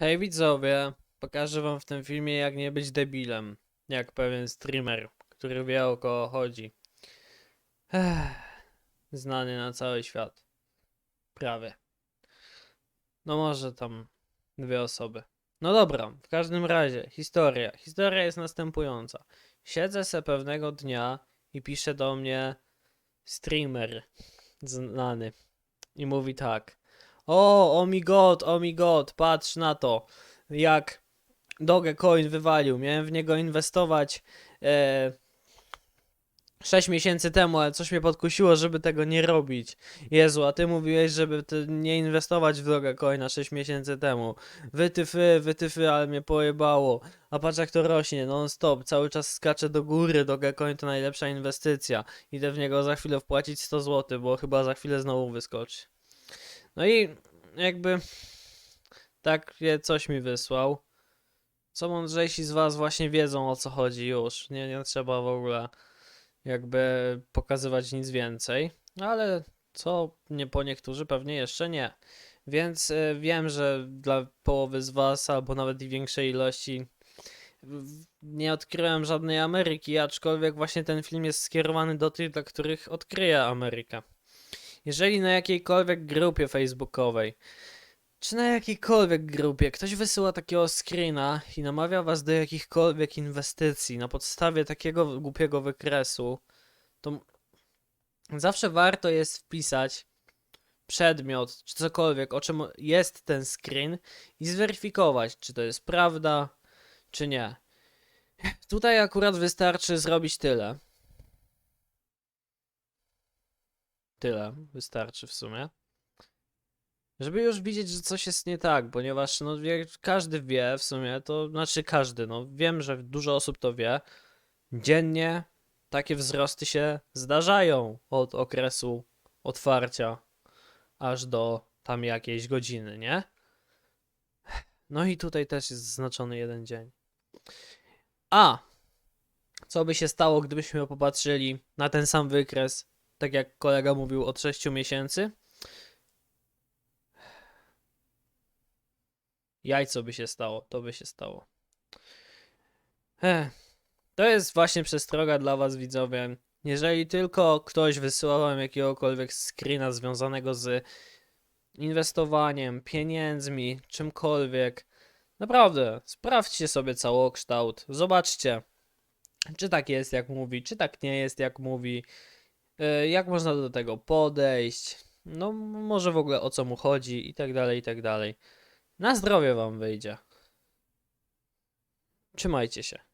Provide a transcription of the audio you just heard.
Hej widzowie, pokażę wam w tym filmie jak nie być debilem, jak pewien streamer, który wie o kogo chodzi. Ech, znany na cały świat. Prawie. No może tam dwie osoby. No dobra, w każdym razie, historia. Historia jest następująca. Siedzę se pewnego dnia i pisze do mnie streamer znany i mówi tak. O, oh my god, oh my god, patrz na to, jak Dogecoin wywalił. Miałem w niego inwestować e, 6 miesięcy temu, ale coś mnie podkusiło, żeby tego nie robić. Jezu, a ty mówiłeś, żeby ty nie inwestować w Dogecoina 6 miesięcy temu. Wytyfy, wytyfy, ale mnie pojebało. A patrz jak to rośnie, non stop, cały czas skacze do góry. Dogecoin to najlepsza inwestycja. Idę w niego za chwilę wpłacić 100 zł, bo chyba za chwilę znowu wyskoczy. No i jakby takie coś mi wysłał. Co mądrzejsi z was właśnie wiedzą o co chodzi już. Nie, nie trzeba w ogóle jakby pokazywać nic więcej. Ale co nie po niektórzy pewnie jeszcze nie. Więc y, wiem, że dla połowy z was, albo nawet i większej ilości nie odkryłem żadnej Ameryki, aczkolwiek właśnie ten film jest skierowany do tych, dla których odkryję Amerykę. Jeżeli na jakiejkolwiek grupie facebookowej, czy na jakiejkolwiek grupie ktoś wysyła takiego screena i namawia was do jakichkolwiek inwestycji na podstawie takiego głupiego wykresu, to zawsze warto jest wpisać przedmiot, czy cokolwiek, o czym jest ten screen i zweryfikować, czy to jest prawda, czy nie. Tutaj akurat wystarczy zrobić tyle. Tyle wystarczy w sumie. Żeby już widzieć, że coś jest nie tak, ponieważ no, wie, każdy wie w sumie, to znaczy każdy, no wiem, że dużo osób to wie. Dziennie takie wzrosty się zdarzają od okresu otwarcia aż do tam jakiejś godziny, nie? No i tutaj też jest zaznaczony jeden dzień. A! Co by się stało, gdybyśmy popatrzyli na ten sam wykres, tak jak kolega mówił, od 6 miesięcy? Jajco by się stało, to by się stało. Ech, to jest właśnie przestroga dla was widzowie. Jeżeli tylko ktoś wysyła wam jakiegokolwiek screena związanego z inwestowaniem, pieniędzmi, czymkolwiek, naprawdę, sprawdźcie sobie całokształt, zobaczcie, czy tak jest jak mówi, czy tak nie jest jak mówi, jak można do tego podejść, no może w ogóle o co mu chodzi i tak dalej, i tak dalej. Na zdrowie wam wyjdzie. Trzymajcie się.